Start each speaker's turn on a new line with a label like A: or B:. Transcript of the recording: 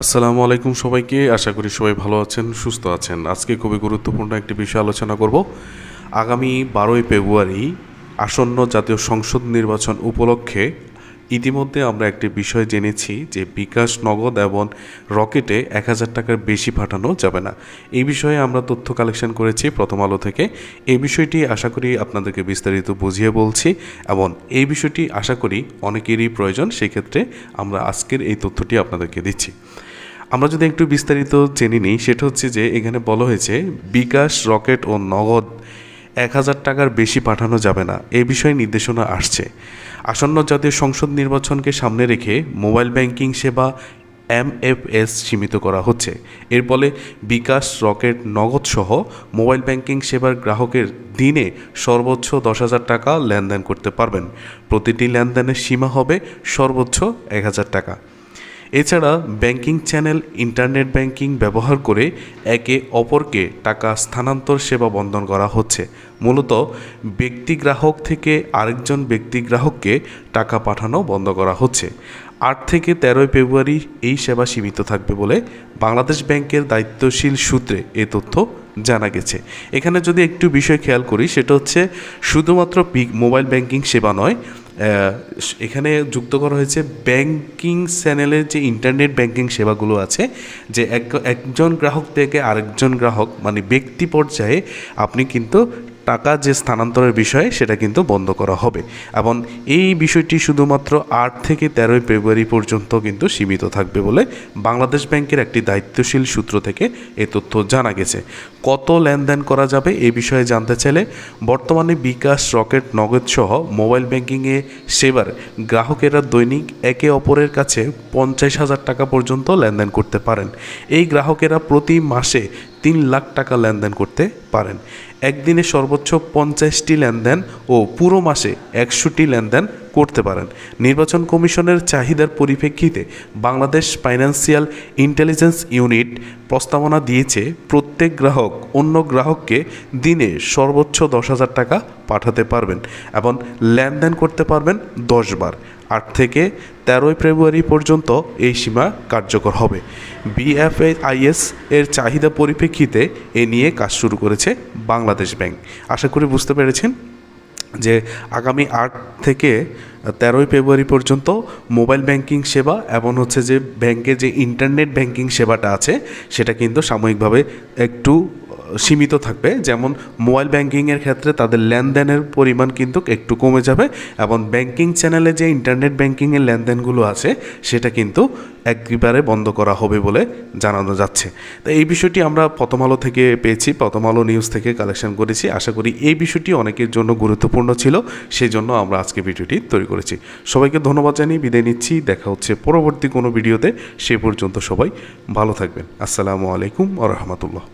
A: আসসালামু আলাইকুম সবাইকে। আশা করি সবাই ভালো আছেন, সুস্থ আছেন। আজকে খুবই গুরুত্বপূর্ণ একটি বিষয় আলোচনা করব। আগামী বারোই ফেব্রুয়ারি আসন্ন জাতীয় সংসদ নির্বাচন উপলক্ষে ইতিমধ্যে আমরা একটি বিষয় জেনেছি যে বিকাশ নগদ এবং রকেটে এক হাজার টাকার বেশি পাঠানো যাবে না। এই বিষয়ে আমরা তথ্য কালেকশন করেছি প্রথম আলো থেকে। এই বিষয়টি আশা করি আপনাদেরকে বিস্তারিত বুঝিয়ে বলছি এবং এই বিষয়টি আশা করি অনেকেরই প্রয়োজন, সেক্ষেত্রে আমরা আজকের এই তথ্যটি আপনাদেরকে দিচ্ছি। আমরা যদি একটু বিস্তারিত জেনে নিই, সেটা হচ্ছে যে এখানে বলা হয়েছে বিকাশ, রকেট ও নগদ এক হাজার টাকার বেশি পাঠানো যাবে না, এ বিষয়ে নির্দেশনা আসছে। আসন্ন জাতীয় সংসদ নির্বাচনকে সামনে রেখে মোবাইল ব্যাংকিং সেবা এমএফএস সীমিত করা হচ্ছে। এর ফলে বিকাশ, রকেট, নগদ সহ মোবাইল ব্যাংকিং সেবার গ্রাহকের দিনে সর্বোচ্চ দশ হাজার টাকা লেনদেন করতে পারবেন। প্রতিটি লেনদেনের সীমা হবে সর্বোচ্চ এক হাজার টাকা। এছাড়া ব্যাংকিং চ্যানেল, ইন্টারনেট ব্যাংকিং ব্যবহার করে একে অপরকে টাকা স্থানান্তর সেবা বন্ধন করা হচ্ছে। মূলত ব্যক্তি গ্রাহক থেকে আরেকজন ব্যক্তি গ্রাহককে টাকা পাঠানো বন্ধ করা হচ্ছে। আট থেকে তেরোই ফেব্রুয়ারি এই সেবা সীমিত থাকবে বলে বাংলাদেশ ব্যাংকের দায়িত্বশীল সূত্রে এ তথ্য জানা গেছে। এখানে যদি একটু বিষয় খেয়াল করি, সেটা হচ্ছে শুধুমাত্র মোবাইল ব্যাংকিং সেবা নয় এখানে যুক্ত করা হয়েছে ব্যাংকিং চ্যানেলের যে ইন্টারনেট ব্যাংকিং সেবাগুলো আছে, যে এক, একজন গ্রাহক থেকে আরেকজন গ্রাহক মানে ব্যক্তি পর্যায়ে আপনি কিন্তু টাকা যে স্থানান্তরের বিষয়ে সেটা কিন্তু বন্ধ করা হবে। এবং এই বিষয়টি শুধুমাত্র আট থেকে তেরোই ফেব্রুয়ারি পর্যন্ত কিন্তু সীমিত থাকবে বলে বাংলাদেশ ব্যাংকের একটি দায়িত্বশীল সূত্র থেকে এ তথ্য জানা গেছে। কত লেনদেন করা যাবে এই বিষয়ে জানতে চাইলে বর্তমানে বিকাশ, রকেট, নগদ সহ মোবাইল ব্যাংকিংয়ে সেবার গ্রাহকেরা দৈনিক একে অপরের কাছে পঞ্চাশ হাজার টাকা পর্যন্ত লেনদেন করতে পারেন। এই গ্রাহকেরা প্রতি মাসে তিন লাখ টাকা লেনদেন করতে পারেন। একদিনে সর্বোচ্চ পঞ্চাশটি লেনদেন ও পুরো মাসে একশোটি লেনদেন করতে পারেন। নির্বাচন কমিশনের চাহিদার পরিপ্রেক্ষিতে বাংলাদেশ ফাইন্যান্সিয়াল ইন্টেলিজেন্স ইউনিট প্রস্তাবনা দিয়েছে, প্রত্যেক গ্রাহক অন্য গ্রাহককে দিনে সর্বোচ্চ দশ হাজার টাকা পাঠাতে পারবেন এবং লেনদেন করতে পারবেন দশ বার। আট থেকে তেরোই ফেব্রুয়ারি পর্যন্ত এই সীমা কার্যকর হবে। বিএফআইএস এর চাহিদা পরিপ্রেক্ষিতে এ নিয়ে কাজ শুরু করেছে বাংলাদেশ ব্যাংক। আশা করি বুঝতে পেরেছেন। যে আগামী আট থেকে তেরোই ফেব্রুয়ারি পর্যন্ত মোবাইল ব্যাংকিং সেবা এবং হচ্ছে যে ব্যাংকে যে ইন্টারনেট ব্যাংকিং সেবাটা আছে, সেটা কিন্তু সাময়িকভাবে একটু সীমিত থাকবে। যেমন মোবাইল ব্যাংকিংয়ের ক্ষেত্রে তাদের লেনদেনের পরিমাণ কিন্তু একটু কমে যাবে এবং ব্যাংকিং চ্যানেলে যে ইন্টারনেট ব্যাংকিংয়ের লেনদেনগুলো আছে, সেটা কিন্তু একেবারে বন্ধ করা হবে বলে জানানো যাচ্ছে। তো এই বিষয়টি আমরা প্রথম আলো থেকে পেয়েছি, প্রথম আলো নিউজ থেকে কালেকশন করেছি। আশা করি এই বিষয়টি অনেকের জন্য গুরুত্বপূর্ণ ছিল সেই জন্য আমরা আজকে ভিডিওটি তৈরি করেছি। সবাইকে ধন্যবাদ জানিয়ে বিদায় নিচ্ছি। দেখা হচ্ছে পরবর্তী কোনো ভিডিওতে। সে পর্যন্ত সবাই ভালো থাকবেন। আসসালামু আলাইকুম আ রহমতুল্লাহ।